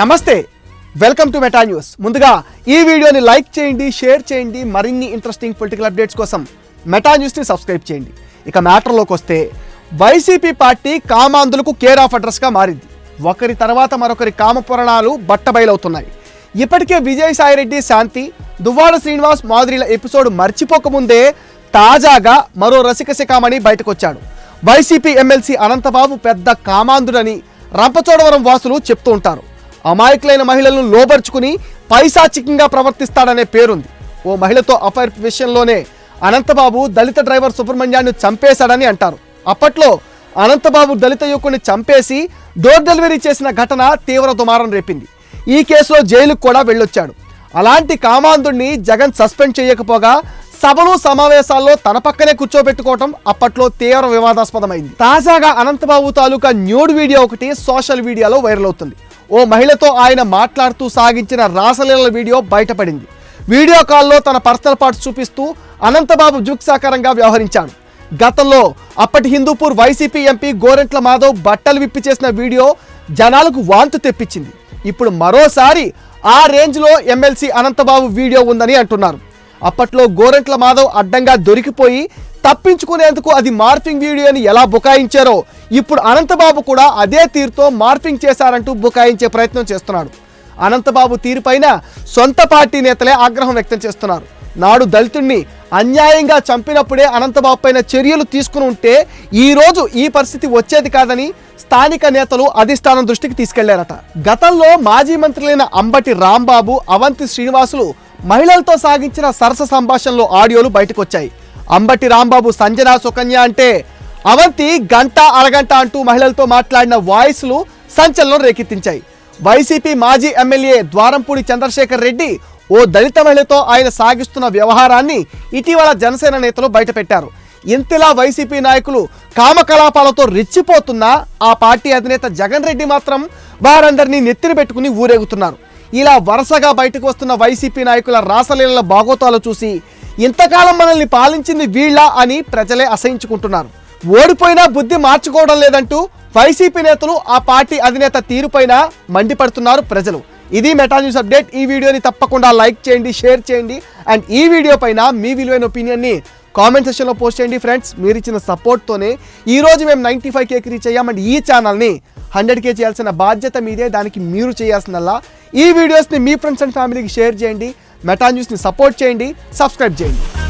నమస్తే welcome to meta news. ముందుగా ఈ వీడియోని లైక్ చేయండి షేర్ చేయండి మరిన్ని ఇంట్రెస్టింగ్ పొలిటికల్ అప్డేట్స్ కోసం మెటా న్యూస్ని సబ్స్క్రైబ్ చేయండి. ఇక మ్యాటర్లోకి వస్తే వైసీపీ పార్టీ కామాంధులకు కేర్ ఆఫ్ అడ్రస్గా మారింది. ఒకరి తర్వాత మరొకరి కామపురాణాలు బట్టబయలవుతున్నాయి. ఇప్పటికే విజయసాయిరెడ్డి శాంతి దువ్వాడ శ్రీనివాస్ మాదిరిల ఎపిసోడ్ మర్చిపోకముందే తాజాగా మరో రసిక శిఖామణి బయటకొచ్చాడు. వైసీపీ ఎమ్మెల్సీ అనంతబాబు పెద్ద కామాంధుడని రంపచోడవరం వాసులు చెప్తూ ఉంటారు. అమాయకులైన మహిళలను లోబర్చుకుని పైశాచికంగా ప్రవర్తిస్తాడనే పేరుంది. ఓ మహిళతో అఫైర్ విషయంలోనే అనంతబాబు దళిత డ్రైవర్ సుబ్రహ్మణ్యాన్ని చంపేశాడని అంటారు. అప్పట్లో అనంతబాబు దళిత యువకుని చంపేసి డోర్ డెలివరీ చేసిన ఘటన తీవ్ర దుమారం రేపింది. ఈ కేసులో జైలుకు కూడా వెళ్ళొచ్చాడు. అలాంటి కామాంధుడిని జగన్ సస్పెండ్ చేయకపోగా సభలు సమావేశాల్లో తన పక్కనే కూర్చోబెట్టుకోవటం అప్పట్లో తీవ్ర వివాదాస్పదమైంది. తాజాగా అనంతబాబు తాలూకా న్యూడ్ వీడియో ఒకటి సోషల్ మీడియాలో వైరల్ అవుతుంది. ఓ మహిళతో ఆయన మాట్లాడుతూ సాగించిన రాసలీల వీడియో బయటపడింది. వీడియో కాల్లో తన పర్సనల్ పార్ట్స్ చూపిస్తూ అనంతబాబు జుక్సాకరంగా వ్యవహరించాడు. గతంలో అప్పటి హిందూపూర్ వైసీపీ ఎంపీ గోరెంట్ల మాధవ్ బట్టలు విప్పి చేసిన వీడియో జనాలకు వాంతు తెప్పించింది. ఇప్పుడు మరోసారి ఆ రేంజ్లో ఎమ్మెల్సీ అనంతబాబు వీడియో ఉందని అంటున్నారు. అప్పట్లో గోరెంట్ల మాధవ్ అడ్డంగా దొరికిపోయి తప్పించుకునేందుకు అది మార్ఫింగ్ వీడియోని ఎలా బుకాయించారో ఇప్పుడు అనంతబాబు కూడా అదే తీరుతో మార్ఫింగ్ చేశారంటూ బుకాయించే ప్రయత్నం చేస్తున్నాడు. అనంతబాబు తీరుపైన సొంత పార్టీ నేతలే ఆగ్రహం వ్యక్తం చేస్తున్నారు. నాడు దళితుణ్ణి అన్యాయంగా చంపినప్పుడే అనంతబాబు పైన చర్యలు తీసుకుని ఉంటే ఈ రోజు ఈ పరిస్థితి వచ్చేది కాదని స్థానిక నేతలు అధిష్టానం దృష్టికి తీసుకెళ్ళారట. గతంలో మాజీ మంత్రులైన అంబటి రాంబాబు అవంతి శ్రీనివాసులు మహిళలతో సాగించిన సరస సంభాషణలో ఆడియోలు బయటకొచ్చాయి. అంబటి రాంబాబు సంజన సుకన్య అంటే అవంతి గంట అరగంట అంటూ మహిళలతో మాట్లాడిన వాయిస్లు సంచలనం రేకెత్తించాయి. వైసీపీ మాజీ ఎమ్మెల్యే ద్వారంపూడి చంద్రశేఖర్ రెడ్డి ఓ దళిత మహిళతో ఆయన సాగిస్తున్న వ్యవహారాన్ని ఇటీవల జనసేన నేతలు బయటపెట్టారు. ఇంతలా వైసీపీ నాయకులు కామకలాపాలతో రెచ్చిపోతున్న ఆ పార్టీ అధినేత జగన్ రెడ్డి మాత్రం వారందరినీ నెత్తిన పెట్టుకుని ఊరేగుతున్నారు. ఇలా వరుసగా బయటకు వస్తున్న వైసీపీ నాయకుల రాసలీలల బాగోతాలు చూసి ఇంతకాలం మనల్ని పాలించింది వీళ్ళ అని ప్రజలే అసహించుకుంటున్నారు. ఓడిపోయినా బుద్ధి మార్చుకోవడం లేదంటూ వైసీపీ నేతలు ఆ పార్టీ అధినేత తీరుపైన మండిపడుతున్నారు ప్రజలు. ఇది మెటా న్యూస్ అప్డేట్. ఈ వీడియోని తప్పకుండా లైక్ చేయండి షేర్ చేయండి. అండ్ ఈ వీడియో పైన మీ విలువైన ఒపీనియన్ని కామెంట్ సెక్షన్లో పోస్ట్ చేయండి ఫ్రెండ్స్. మీరు ఇచ్చిన సపోర్ట్తోనే ఈ రోజు మేము నైంటీ ఫైవ్ కేకి రీచ్ అయ్యాం అండ్ ఈ ఛానల్ని హండ్రెడ్ కే చేయాల్సిన బాధ్యత మీదే దానికి మీరు చేయాల్సినల్లా ఈ వీడియోస్ని మీ ఫ్రెండ్స్ అండ్ ఫ్యామిలీకి షేర్ చేయండి. మెటా న్యూస్ని సపోర్ట్ చేయండి సబ్స్క్రైబ్ చేయండి.